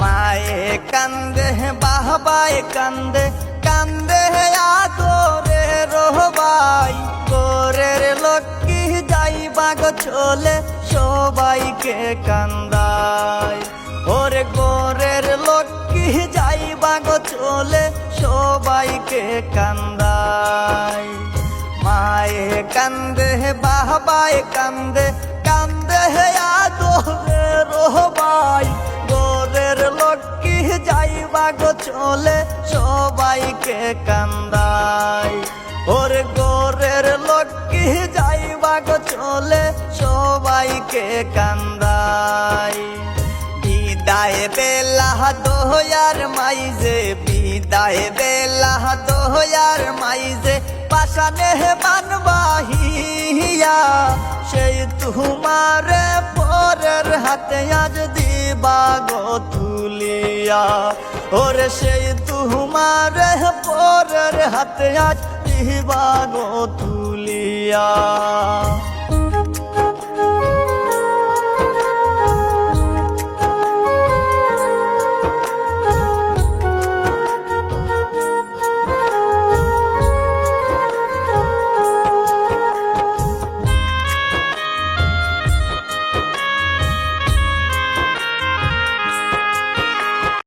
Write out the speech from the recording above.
মায়ে কান্দে বাহবাই কান্দে কান্দে আদরে রহবাই। গোরের লক্ষ্মী যাই বাগ চলে, সবাইকে কান্দায়। ওরে গোরের লক্ষ্মী যাই বাগ চলে, সবাইকে কান্দায়। মায়ে কান্দে বাহবাই কান্দে কান্দে আদরে বাগ চলে সবাইকে কান্দাই ওর গোরের লক্ষ্মী যাই বাগ চলে সবাইকে কান্দাই বিদায় বেলা দোয়ার মাইজে, বিদায় বেলা দোয়ার মাইজে পাশানে বানবাহিয়া সেই তুমারে পরের হাতে আজ দিবা গো তুলিয়া। ওরে সেই তুমার পরের হাতে আজ দিবা তুলিয়া।